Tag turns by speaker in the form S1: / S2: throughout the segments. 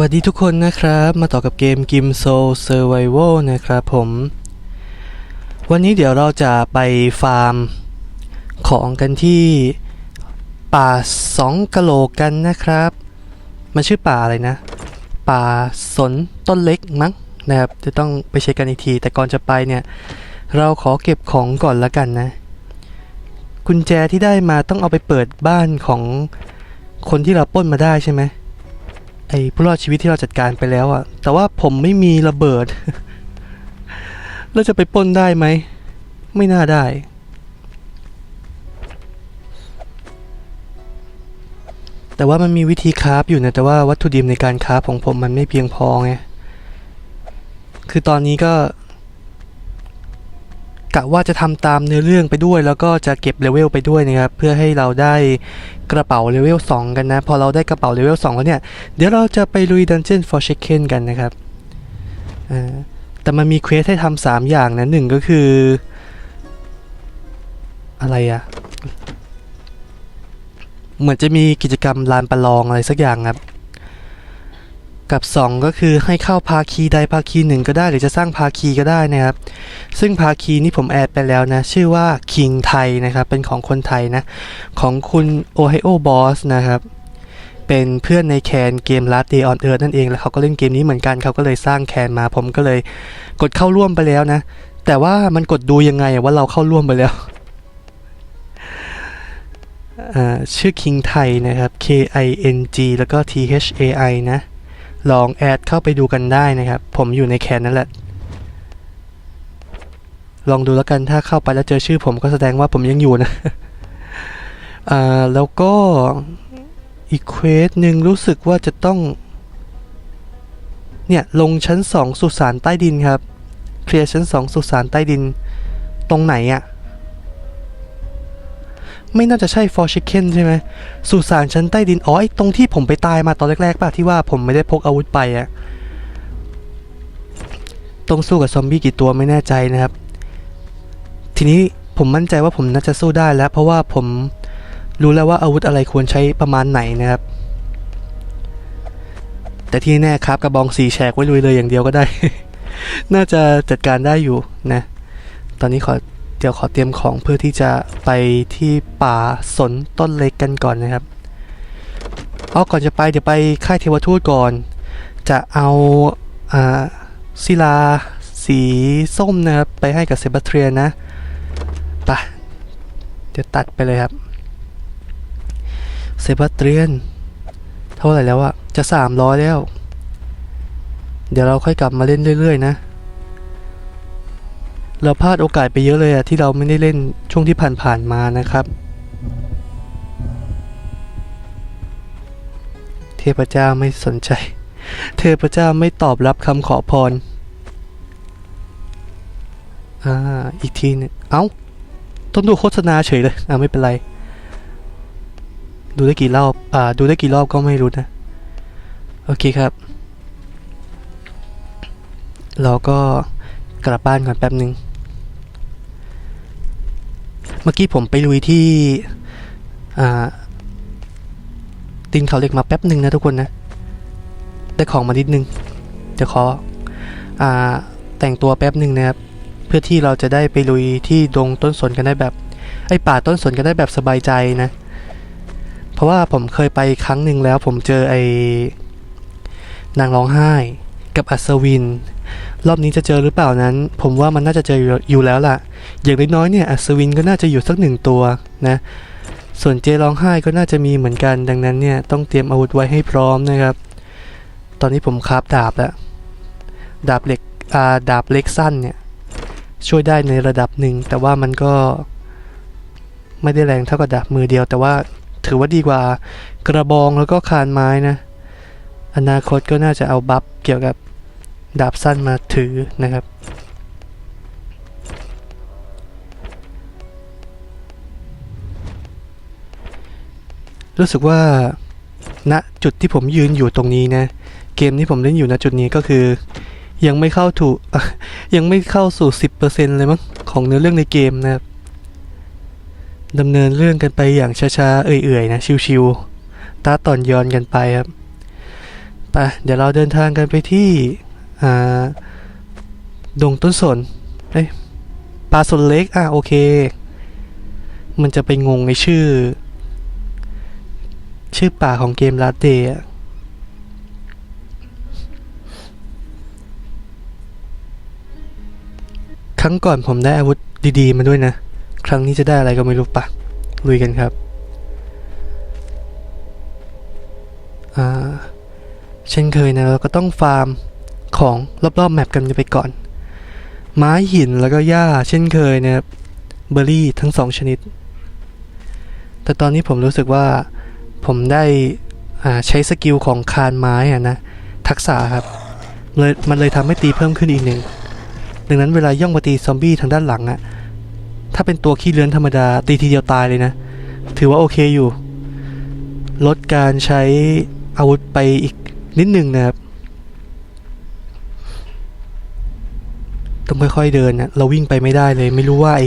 S1: วัสดีทุกคนนะครับ มาต่อกับเกม g i m s o u l Survival นะครับผม วันนี้เดี๋ยวเราจะไปฟาร์มของกันที่ป่าสองกะโหลกกันนะครับ มันชื่อป่าอะไรนะ ป่าสนต้นเล็กมั้งนะครับ จะต้องไปเช็คกันอีกที แต่ก่อนจะไปเนี่ย เราขอเก็บของก่อนละกันนะ กุญแจที่ได้มาต้องเอาไปเปิดบ้านของคนที่เราปล้นมาได้ใช่ไหม ไอ้ผู้รอดชีวิตที่เราจัดการไปแล้วอะแต่ว่าผมไม่มีระเบิด แล้วจะไปป้นได้ไหม ไม่น่าได้ แต่ว่ามันมีวิธีคราฟอยู่นะแต่ว่าวัตถุดิบในการคราฟของผมมันไม่เพียงพอไง คือตอนนี้ก็ กะว่าจะทำตามเนื้อเรื่องไปด้วย แล้วก็จะเก็บเลเวลไปด้วยนะครับเพื่อให้เราได้กระเป๋าเลเวล2กันนะ พอเราได้กระเป๋าเลเวล2แล้วเนี่ย เดี๋ยวเราจะไปลุย Dungeon for Chicken กันนะครับแต่มันมีเควสให้ทำสามอย่างนะหนึ่งก็คือ อะไรอะเหมือนจะมีกิจกรรมลานประลองอะไรสักอย่างครับ กับ 2 ก็คือให้เข้าภาคีใดภาคีหนึ่งก็ได้ หรือจะสร้างภาคีก็ได้นะครับ ซึ่งภาคีนี่ผมแอดไปแล้วนะ ชื่อว่า King ไทยนะครับ เป็นของคนไทยนะ ของคุณ Ohio Boss นะครับ เป็นเพื่อนในแคนเกม Last Day on Earth นั่นเองแล้วเขาก็เล่นเกมนี้เหมือนกันเขาก็เลยสร้างแคนมาผมก็เลยกดเข้าร่วมไปแล้วนะ แต่ว่ามันกดดูยังไงว่าเราเข้าร่วมไปแล้วชื่อ King ไทยนะครับ K I N G แล้วก็ T H A I นะ ลองแอดเข้าไปดูกันได้นะครับ ผมอยู่ในแคนนั่นแหละ ลองดูแล้วกันถ้าเข้าไปแล้วเจอชื่อผมก็แสดงว่าผมยังอยู่นะอ่าแล้วก็อีกเควสหนึ่งรู้สึกว่าจะต้อง เนี่ยลงชั้นสองสุสานใต้ดินครับ เคลียร์ชั้นสองสุสานใต้ดิน ตรงไหนอะ ไม่น่าจะใช่ for chicken ใช่ไหมสุสานชั้นใต้ดิน อ๋อไอตรงที่ผมไปตายมาตอนแรกๆป่ะที่ว่าผมไม่ได้พกอาวุธไปอะต้องสู้กับซอมบี้กี่ตัวไม่แน่ใจนะครับ ทีนี้ผมมั่นใจว่าผมน่าจะสู้ได้แล้ว เพราะว่าผมรู้แล้วว่าอาวุธอะไรควรใช้ประมาณไหนนะครับ แต่ที่แน่ครับกระบองสีแฉกไว้ลุยเลยอย่างเดียวก็ได้ น่าจะจัดการได้อยู่นะ ตอนนี้ขอ เดี๋ยวขอเตรียมของเพื่อที่จะไปที่ป่าสนต้นเล็กกันก่อนนะครับเอ๋อก่อนจะไปเดี๋ยวไปค่ายเทวทูตก่อน จะเอาอ่าศิลาสีส้มนะครับ ไปให้กับเซบาเทียนนะไปะเดี๋ยวตัดไปเลยครับ เซบาเทียน เท่าไหร่แล้วอะจะสามร้อยแล้ว เดี๋ยวเราค่อยกลับมาเล่นเรื่อย ๆ นะ เราพลาดโอกาสไปเยอะเลยอะที่เราไม่ได้เล่นช่วงที่ผ่านๆมานะครับ เทพเจ้าไม่สนใจ เทพเจ้าไม่ตอบรับคำขอพร อ่า อีกทีนึงเอ้า ต้องดูโฆษณาเฉยเลย อ่าไม่เป็นไร ดูได้กี่รอบ อ่า ดูได้กี่รอบก็ไม่รู้นะ โอเคครับ เราก็กลับบ้านก่อนแป๊บหนึ่ง เมื่อกี้ผมไปลุยที่อ่าตีนเขาเหล็กมาแป๊บหนึ่งนะทุกคนนะ ได้ของมานิดนึงเดี๋ยวขออแต่งตัวแป๊บหนึ่งนะครับ เพื่อที่เราจะได้ไปลุยที่ดงต้นสนกันได้แบบไอ้ป่าต้นสนกันได้แบบสบายใจนะ เพราะว่าผมเคยไปครั้งหนึ่งแล้ว ผมเจอไอ้นางร้องไห้กับอัศวิน รอบนี้จะเจอหรือเปล่านั้น ผมว่ามันน่าจะเจออยู่แล้วล่ะ อย่างน้อยๆเนี่ยอัศวินก็น่าจะอยู่สักหนึ่งตัวนะส่วนเจร้องไห้ก็น่าจะมีเหมือนกันดังนั้นเนี่ยต้องเตรียมอาวุธไว้ให้พร้อมนะครับ ตอนนี้ผมคราฟดาบแล้วดาบเหล็กอ่าดาบเล็กสั้นเนี่ยช่วยได้ในระดับหนึ่ง แต่ว่ามันก็ไม่ได้แรงเท่ากับดาบมือเดียว แต่ว่าถือว่าดีกว่ากระบองแล้วก็คานไม้นะอนาคตก็น่าจะเอาบัฟเกี่ยวกับดาบสั้นมาถือนะครับ รู้สึกว่าณจุดที่ผมยืนอยู่ตรงนี้นะ เกมที่ผมเล่นอยู่ณจุดนี้ก็คือ ยังไม่เข้าถูกยังไม่เข้าสู่ 10%เลยมั้งของเนื้อเรื่องในเกมนะครับดำเนินเรื่องกันไปอย่างช้าๆ เอื่อยๆ นะ ชิวๆตาต่อนย้อนกันไปครับไปเดี๋ยวเราเดินทางกันไปที่ดงต้นสนเอ้ปลาสนเล็ก อะ โอเค มันจะไปงงในชื่อ ชื่อป่าของเกมลาเดอะครั้งก่อนผมได้อาวุธดีๆ มาด้วยนะ ครั้งนี้จะได้อะไรก็ไม่รู้ปะลุยกันครับ อ่า เช่นเคยนะเราก็ต้องฟาร์มของรอบๆแมปกันไปก่อน ไม้หินแล้วก็หญ้า เช่นเคยนะครับเบอร์รี่ทั้งสองชนิด แต่ตอนนี้ผมรู้สึกว่า ผมได้ใช้สกิลของคานไม้อะนะทักษะครับเลยมันเลยทำให้ตีเพิ่มขึ้นอีกหนึ่งดังนั้นเวลาย่องมาตีซอมบี้ทางด้านหลังอะถ้าเป็นตัวขี้เลื้อนธรรมดาตีทีเดียวตายเลยนะ ถือว่าโอเคอยู่ ลดการใช้อาวุธไปอีกนิดหนึ่งนะครับต้องค่อยๆเดินนะเราวิ่งไปไม่ได้เลย ไม่รู้ว่าไอ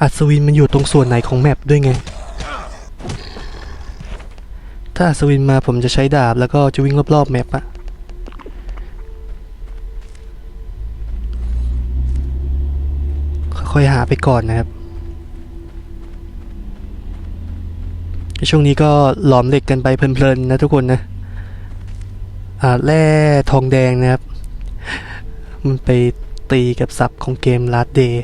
S1: อัศวินมันอยู่ตรงส่วนไหนของแมปด้วยไง ถ้าอัศวินมาผมจะใช้ดาบแล้วก็จะวิ่งรอบๆแมปอะค่อยๆหาไปก่อนนะครับช่วงนี้ก็หลอมเหล็กกันไปเพลินๆนะทุกคนนะ อ่าแร่ทองแดงนะครับ มันไปตีกับศัพท์ของเกม Last Day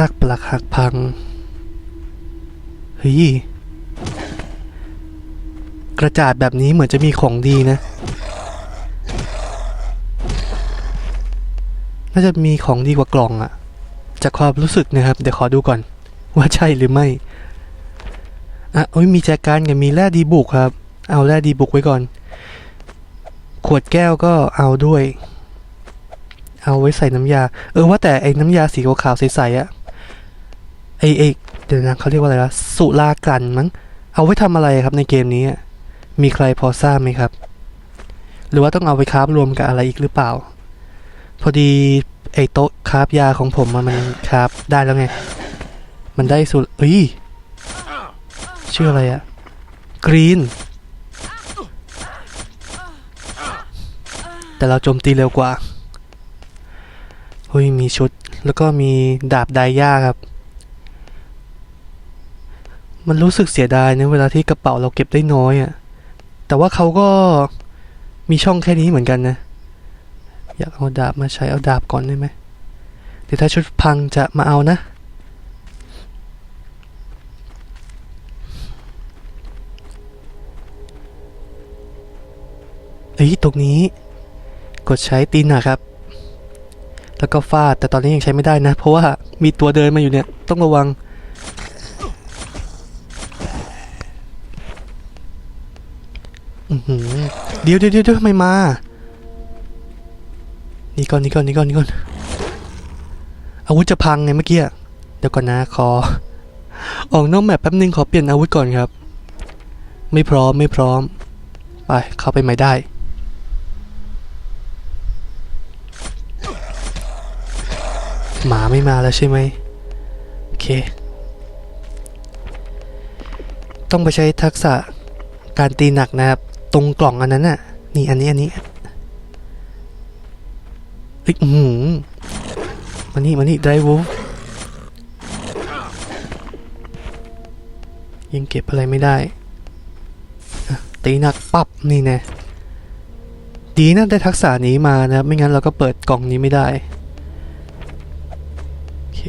S1: ซากปลักหักพัง เฮ้ย กระจาดแบบนี้เหมือนจะมีของดีนะ น่าจะมีของดีกว่ากล่องอะจากความรู้สึกนะครับ เดี๋ยวขอดูก่อน ว่าใช่หรือไม่ อะโอ้ยมีแจกันกับมีแร่ดีบุกครับ เอาแร่ดีบุกไว้ก่อน ขวดแก้วก็เอาด้วยเอาไว้ใส่น้ำยา เออว่าแต่ไอ้น้ำยาสีขาวๆใสๆอะ ไอ้ไอ้เดี๋ยวนะเขาเรียกว่าอะไรวะสุรากันมั้งเอาไว้ทำอะไรครับในเกมนี้ มีใครพอทราบไหมครับ หรือว่าต้องเอาไปคราฟรวมกับอะไรอีกหรือเปล่า พอดีไอโต๊ะคราฟยาของผมมันคราฟได้แล้วไง มันได้สุดเอ้ยชื่ออะไรอะกรีนแต่เราโจมตีเร็วกว่าเฮ้ยมีชุดแล้วก็มีดาบไดย่าครับ มันรู้สึกเสียดายนะเวลาที่กระเป๋าเราเก็บได้น้อยอะ่ะ แต่ว่าเขาก็มีช่องแค่นี้เหมือนกันนะ อยากเอาดาบมาใช้เอาดาบก่อนได้ไหมเดี๋ยวถ้าชุดพังจะมาเอานะเอ้ยตรงนี้ กดใช้ตีนนะครับ แล้วก็ฟาด แต่ตอนนี้ยังใช้ไม่ได้นะ เพราะว่ามีตัวเดินมาอยู่เนี่ย ต้องระวัง อือหือ เดี๋ยวเดี๋ยวเดี๋ยวทำไมมา นี่ก่อนนี่ก่อนนี่ก่อนนี่ก่อน อาวุธจะพังไงเมื่อกี้ เดี๋ยวก่อนนะขอ ออกนอกแมปแป๊บนึงขอเปลี่ยนอาวุธก่อนครับ ไม่พร้อมไม่พร้อม ไปเข้าไปใหม่ได้ หมาไม่มาแล้วใช่ไหมโอเค ต้องไปใช้ทักษะการตีหนักนะครับ ตรงกล่องอันนั้นน่ะ นี่อันนี้อันนี้เฮ้ยอื้อหือมานี่มานี่ไดวูยังเก็บอะไรไม่ได้ ตีหนักปับ๊บนี่แน่ดีนะได้ทักษะนี้มานะไม่งั้นเราก็เปิดกล่องนี้ไม่ได้โอเค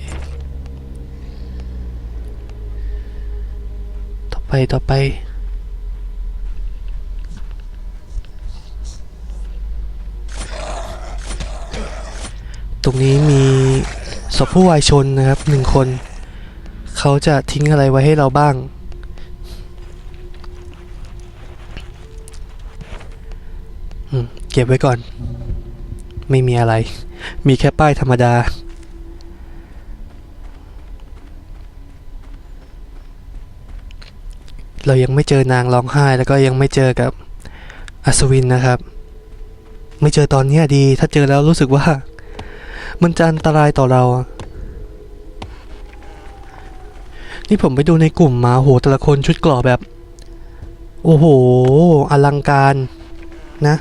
S1: ต่อไปต่อไป นี้มีศพผู้วายชนนะครับหนึ่งคน เขาจะทิ้งอะไรไว้ให้เราบ้าง เก็บไว้ก่อน ไม่มีอะไร มีแค่ป้ายธรรมดา เรายังไม่เจอนางร้องไห้แล้วก็ยังไม่เจอกับอัศวินนะครับ ไม่เจอตอนนี้ดี ถ้าเจอแล้วรู้สึกว่า มันจะอันตรายต่อเรา นี่ผมไปดูในกลุ่มมาโหแต่ละคนชุดเกราะแบบ โอ้โห อลังการนะ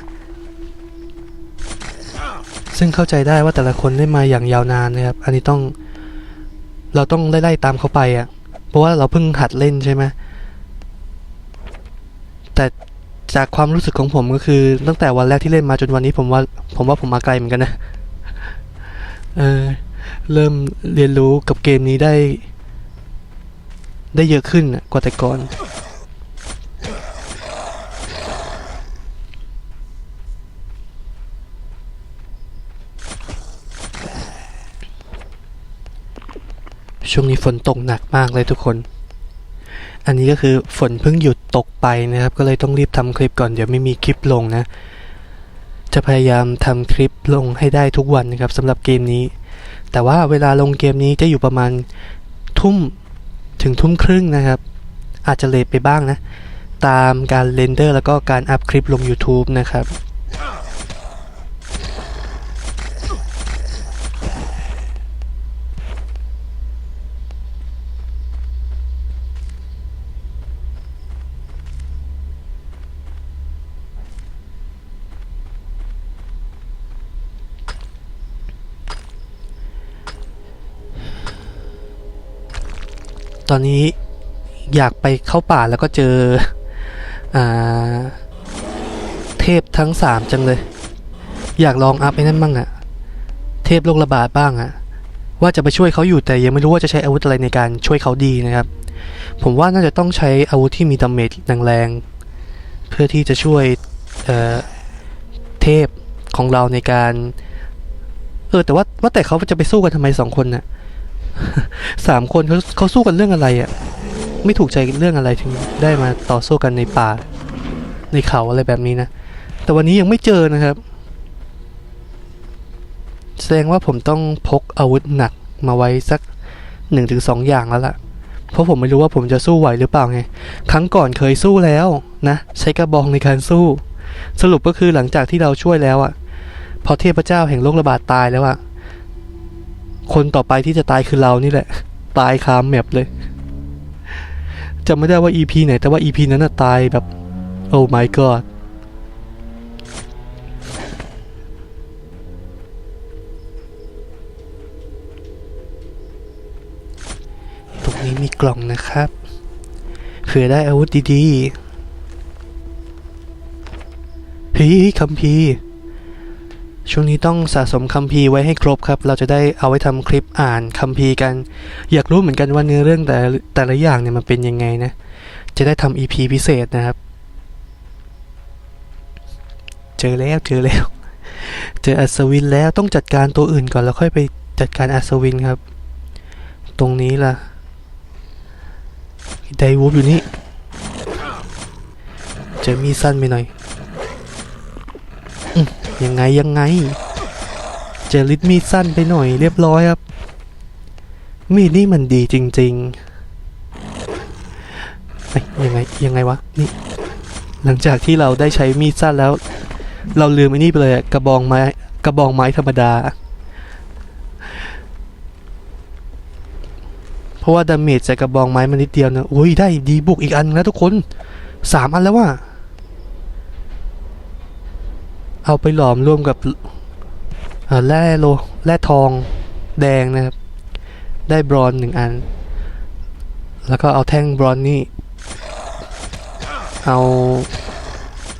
S1: ซึ่งเข้าใจได้ว่าแต่ละคนได้มาอย่างยาวนานนะครับ อันนี้ต้อง เราต้องไล่ๆตามเขาไปอะ่ะ เพราะว่าเราเพิ่งหัดเล่นใช่ไหมแต่จากความรู้สึกของผมก็คือ ตั้งแต่วันแรกที่เล่นมาจนวันนี้ผมว่าผมว่าผมมาไกลเหมือนกันนะ เออเริ่มเรียนรู้กับเกมนี้ได้ ได้เยอะขึ้นน่ะกว่าแต่ก่อนช่วงนี้ฝนตกหนักมากเลยทุกคน อันนี้ก็คือฝนเพิ่งหยุดตกไปนะครับ ก็เลยต้องรีบทำคลิปก่อนเดี๋ยวไม่มีคลิปลงนะ จะพยายามทำคลิปลงให้ได้ทุกวันนะครับสำหรับเกมนี้ แต่ว่าเวลาลงเกมนี้จะอยู่ประมาณทุ่มถึงทุ่มครึ่งนะครับ อาจจะเลทไปบ้างนะ ตามการเรนเดอร์แล้วก็การอัพคลิปลง YouTube นะครับ ตอนนี้อยากไปเข้าป่าแล้วก็เจออเทพทั้งสามจังเลย อยากลองอัพไอ้นั่นบ้างอะเทพโรคระบาดบ้างอะว่าจะไปช่วยเขาอยู่แต่ยังไม่รู้ว่าจะใช้อาวุธอะไรในการช่วยเขาดีนะครับ ผมว่าน่าจะต้องใช้อาวุธที่มีดาเมจแรงๆเพื่อที่จะช่วยเเทพของเราในการ เออแต่ว่าว่าแต่เขาจะไปสู้กันทำไมสองคนน่ะ สามคนเขาเขาสู้กันเรื่องอะไรอะ่ะ ไม่ถูกใจเรื่องอะไรถึงได้มาต่อสู้กันในป่า ในเขาอะไรแบบนี้นะ แต่วันนี้ยังไม่เจอนะครับ แสดงว่าผมต้องพกอาวุธหนักมาไว้สักหนึ่งถึงสองอย่างแล้วล่ะ เพราะผมไม่รู้ว่าผมจะสู้ไหวหรือเปล่าไง ครั้งก่อนเคยสู้แล้วนะ ใช้กระบองในการสู้ สรุปก็คือหลังจากที่เราช่วยแล้วอะ่ะ พอเทพเจ้าแห่งโรคระบาดตายแล้วอะ่ะ คนต่อไปที่จะตายคือเรานี่แหละ ตายคามแมปเลยจำไม่ได้ว่า EP ไหน แต่ว่า EP นั้นน่ะตายแบบ โอ้ my god ตรงนี้มีกล่องนะครับเผื่อได้อาวุธดีๆพีคัมพีร์ ช่วงนี้ต้องสะสมคัมภีร์ไว้ให้ครบครับ เราจะได้เอาไว้ทำคลิปอ่านคัมภีร์กัน อยากรู้เหมือนกันว่าเนื้อเรื่องแต่แต่ละอย่างเนี่ยมันเป็นยังไงนะ จะได้ทำ EP พิเศษนะครับ เจอแล้วเจอแล้ว เจออัศวินแล้วต้องจัดการตัวอื่นก่อนแล้วค่อยไปจัดการอัศวินครับ ตรงนี้ล่ะไดวูฟอยู่นี่ เจอมีสั้นไปหน่อย ยังไงยังไง เจลิดมีสั้นไปหน่อยเรียบร้อยครับ มีดนี่มันดีจริงๆเอ้ยังไงยังไงวะนี่หลังจากที่เราได้ใช้มีดสั้นแล้ว เราลืมไอ้นี่ไปเลยกระบองไม้กระบองไม้ธรรมดา เพราะว่าดาเมจจากกระบองไม้มันนิดเดียวนะอุ้ยได้ดีบุกอีกอันแล้วทุกคนสามอันแล้วว่ะ เอาไปหลอมร่วมกับแร่โลแร่ทองแดงนะครับ ได้บรอนหนึ่งอัน แล้วก็เอาแท่งบรอนนี่ เอา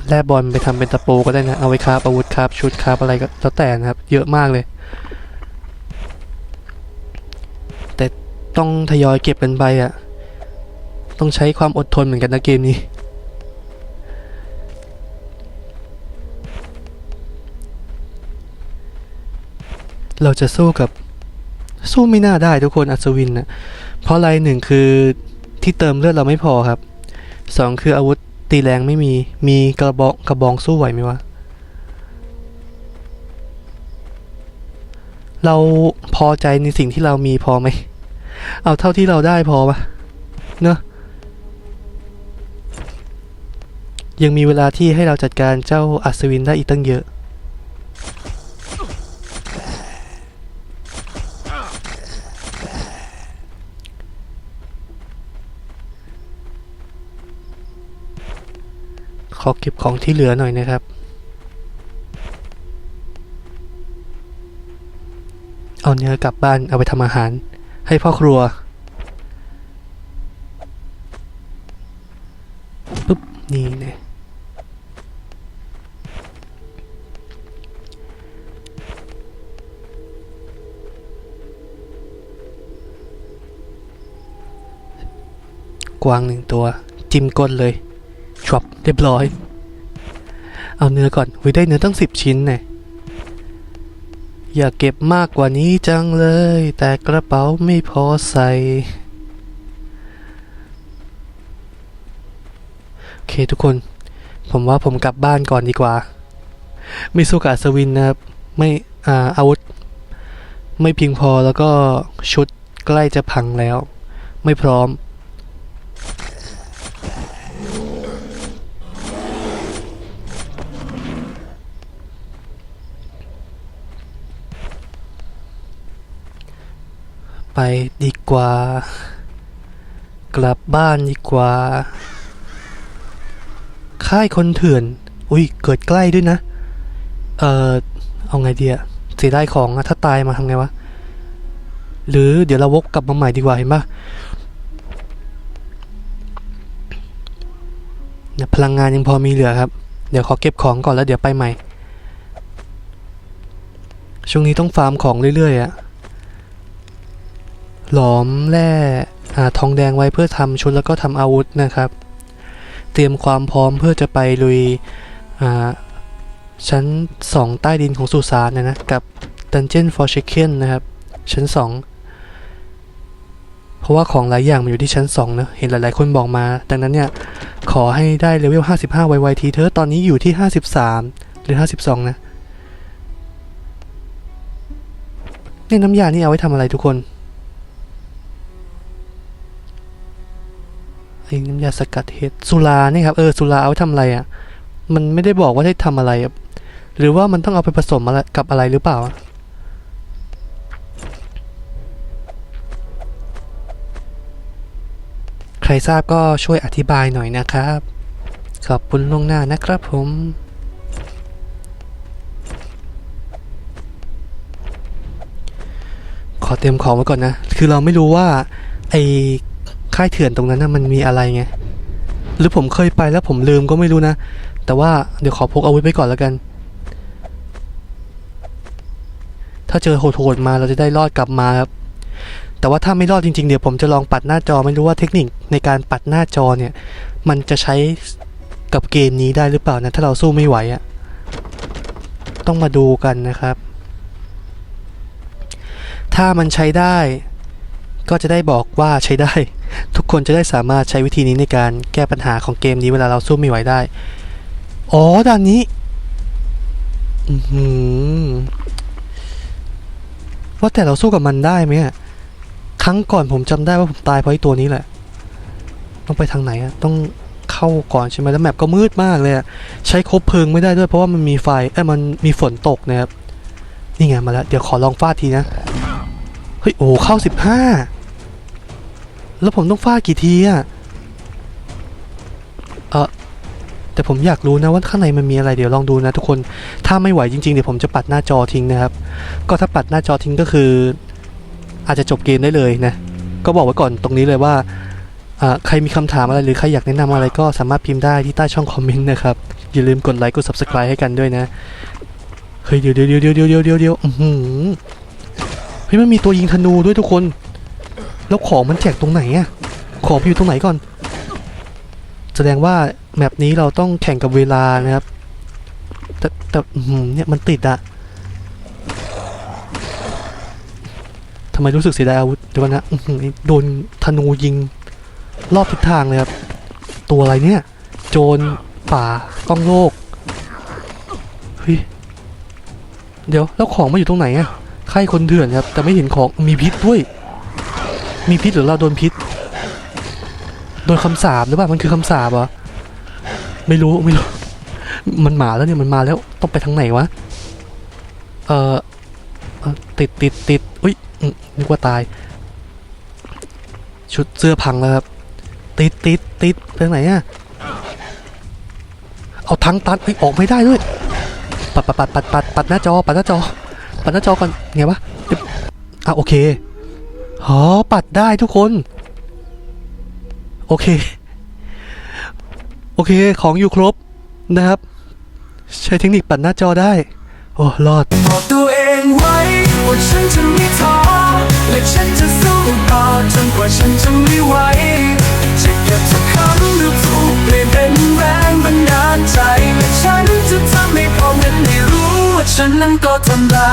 S1: แร่บอลไปทำเป็นตะปูก็ได้นะ เอาไว้คราบอาวุธคราบชุดคราบอะไรก็แล้วแต่นะครับ เยอะมากเลย แต่ต้องทยอยเก็บกันไปอะ่ะ ต้องใช้ความอดทนเหมือนกันนะเกมนี้ เราจะสู้กับสู้ไม่น่าได้ทุกคนอัศวินนะเพราะอะไรหนึ่งคือที่เติมเลือดเราไม่พอครับสองคืออาวุธตีแรงไม่มี มีกระบอกกระบองสู้ไหวไหมวะ เราพอใจในสิ่งที่เรามีพอไหม เอาเท่าที่เราได้พอปะเนอะยังมีเวลาที่ให้เราจัดการเจ้าอัศวินได้อีกตั้งเยอะ ขอเก็บของที่เหลือหน่อยนะครับ เอาเนื้อกลับบ้านเอาไปทำอาหาร ให้พ่อครัวปุ๊บนี่เนี่ยกวางหนึ่งตัว จิ้มก้นเลย ชวบเรียบร้อย เอาเนื้อก่อนวิได้เนื้อตั้งสิบชิ้นเนี่ยอยากเก็บมากกว่านี้จังเลย แต่กระเป๋าไม่พอใส่โอเคทุกคน ผมว่าผมกลับบ้านก่อนดีกว่า ไม่สู้กับอัศวินนะครับ ไม่อ่าอาวุธ ไม่เพียงพอแล้วก็ชุดใกล้จะพังแล้ว ไม่พร้อม ไปดีกว่า กลับบ้านดีกว่า ค่ายคนเถื่อน อุ้ย เกิดใกล้ด้วยนะ เออเอาไงดีอะเสียไดายของอะถ้าตายมาทำไงวะ หรือเดี๋ยวเราวกกลับมาใหม่ดีกว่าเห็นปะเนี่ยพลังงานยังพอมีเหลือครับ เดี๋ยวขอเก็บของก่อนแล้วเดี๋ยวไปใหม่ ช่วงนี้ต้องฟาร์มของเรื่อยๆอะ หลอมแร่อทองแดงไว้เพื่อทำชุดแล้วก็ทำอาวุธนะครับ เตรียมความพร้อมเพื่อจะไปลุยชั้น 2 ใต้ดินของสุสานนะนะกับ Dungeon for Chicken นะครับ ชั้น 2 เพราะว่าของหลายอย่างมันอยู่ที่ชั้น2เนอะเห็นหลายๆคนบอกมา ดังนั้นเนี่ย ขอให้ได้เลเวล 55 ไวๆทีเธอตอนนี้อยู่ที่ 53 หรือ 52 นะนี่น้ำยานี่เอาไว้ทำอะไรทุกคน ไอ้น้ำยาสกัดเห็ดสุรานี่ครับเออสุราเอาไว้ทำอะไรอะ่ะ มันไม่ได้บอกว่าได้ทำอะไรหรือว่ามันต้องเอาไปผสมอะไรกับอะไรหรือเปล่าใครทราบก็ช่วยอธิบายหน่อยนะครับ ขอบคุณลวงหน้านะครับผมขอเตรียมของไว้ก่อนนะ คือเราไม่รู้ว่าไอ ค่ายเถื่อนตรงนั้นนะมันมีอะไรไง หรือผมเคยไปแล้วผมลืมก็ไม่รู้นะ แต่ว่าเดี๋ยวขอพกอาวุธไปก่อนแล้วกัน ถ้าเจอโหดๆมาเราจะได้รอดกลับมาครับ แต่ว่าถ้าไม่รอดจริงๆ เดี๋ยวผมจะลองปัดหน้าจอไม่รู้ว่าเทคนิคในการปัดหน้าจอเนี่ย มันจะใช้กับเกมนี้ได้หรือเปล่านะถ้าเราสู้ไม่ไหวอะต้องมาดูกันนะครับ ถ้ามันใช้ได้ก็จะได้บอกว่าใช้ได้ ทุกคนจะได้สามารถใช้วิธีนี้ในการแก้ปัญหาของเกมนี้เวลาเราสู้ไม่ไหวได้ อ๋อด่านนี้ว่าแต่เราสู้กับมันได้ไหมครั้งก่อนผมจำได้ว่าผมตายเพราะไอ้ตัวนี้แหละ ต้องไปทางไหนอะต้องเข้าก่อนใช่ไหมแล้วแมปก็มืดมากเลยอะใช้คบเพลิงไม่ได้ด้วยเพราะว่ามันมีไฟเอ้ยมันมีฝนตกนะครับนี่ไงมาแล้ว เดี๋ยวขอลองฟาดทีนะ เฮ้ย โอ้เข้าสิบห้า แล้วผมต้องฟาดกี่ทีอะเออแต่ผมอยากรู้นะว่าข้างในมันมีอะไรเดี๋ยวลองดูนะทุกคน ถ้าไม่ไหวจริงๆเดี๋ยวผมจะปัดหน้าจอทิ้งนะครับ ก็ถ้าปัดหน้าจอทิ้งก็คือ อาจจะจบเกมได้เลยนะ ก็บอกไว้ก่อนตรงนี้เลยว่าอ่าใครมีคำถามอะไรหรือใครอยากแนะนำอะไรก็สามารถพิมพ์ได้ที่ใต้ช่องคอมเมนต์นะครับ อย่าลืมกดไลค์กด subscribe ให้กันด้วยนะ เฮ้ยเดี๋ยวเดี๋ยวเดี๋ยวเดี๋ยวเดี๋ยวเดี๋ยวเดี๋ยวอื้อหือเฮ้ยมันมีตัวยิงธนูด้วยทุกคน แล้วของมันแจกตรงไหนอะของอยู่ตรงไหนก่อน แสดงว่าแมปนี้เราต้องแข่งกับเวลานะครับ แต่แต่เนี่ยมันติดอะทำไมรู้สึกเสียดายอาวุธเดี๋ยวนะโดนธนูยิงรอบทิศทางเลยครับ ตัวอะไรเนี่ย โจรป่าต้องโลกเฮ้ยเดี๋ยวแล้วของมาอยู่ตรงไหนอะใครคนเถื่อนครับ แต่ไม่เห็นของมีพิษด้วย มีพิษหรือเราโดนพิษ โดนคำสาปหรือเปล่ามันคือคำสาปเหรอไม่รู้ไม่รู้ มันมาแล้วเนี่ยมันมาแล้วต้องไปทางไหนวะ เอ่อติดติดติดอุ้ยนึกว่าตาย ชุดเสื้อพังแล้วครับ ติดติดติดไปทางไหนอะเอาทั้งตันเฮ้ยออกไม่ได้ด้วยปัดปัดปัดปัดปัดปัดหน้าจอปัดหน้าจอปัดหน้าจอก่อนไงวะอะโอเค อ๋อปัดได้ทุกคน โอเค โอเคของอยู่ครบนะครับ ใช้เทคนิคปัดหน้าจอได้ โอ้รอด
S2: บอกตัวเองไว้ว่าฉันจะไม่ท้อและฉันจะสู้ต่อจนกว่าฉันจะไม่ไหวจะเก็บทุกคำดูถูกเปลี่ยนเป็นแรงบันดาลใจและฉันจะทำให้พ่อแม่ได้รู้ว่าฉันนั้นก็ทำได้